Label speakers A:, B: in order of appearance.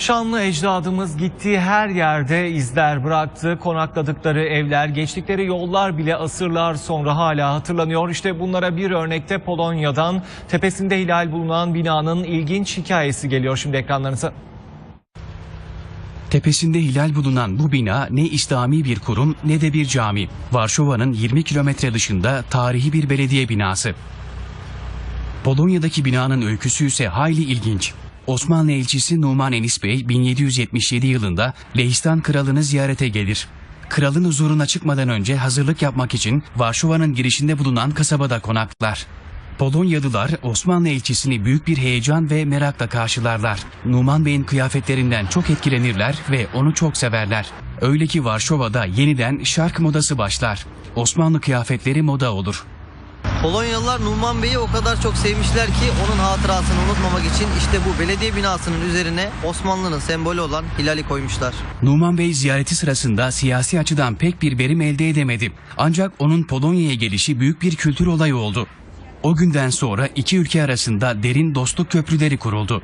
A: Şanlı ecdadımız gittiği her yerde izler bıraktı. Konakladıkları evler, geçtikleri yollar bile asırlar sonra hala hatırlanıyor. İşte bunlara bir örnekte Polonya'dan tepesinde hilal bulunan binanın ilginç hikayesi geliyor şimdi ekranlarınıza.
B: Tepesinde hilal bulunan bu bina ne İslami bir kurum ne de bir cami. Varşova'nın 20 kilometre dışında tarihi bir belediye binası. Polonya'daki binanın öyküsü ise hayli ilginç. Osmanlı elçisi Numan Enis Bey 1777 yılında Lehistan kralını ziyarete gelir. Kralın huzuruna çıkmadan önce hazırlık yapmak için Varşova'nın girişinde bulunan kasabada konaklar. Polonyalılar Osmanlı elçisini büyük bir heyecan ve merakla karşılarlar. Numan Bey'in kıyafetlerinden çok etkilenirler ve onu çok severler. Öyle ki Varşova'da yeniden şark modası başlar. Osmanlı kıyafetleri moda olur.
C: Polonyalılar Numan Bey'i o kadar çok sevmişler ki onun hatırasını unutmamak için işte bu belediye binasının üzerine Osmanlı'nın sembolü olan hilali koymuşlar.
B: Numan Bey ziyareti sırasında siyasi açıdan pek bir verim elde edemedi. Ancak onun Polonya'ya gelişi büyük bir kültür olayı oldu. O günden sonra iki ülke arasında derin dostluk köprüleri kuruldu.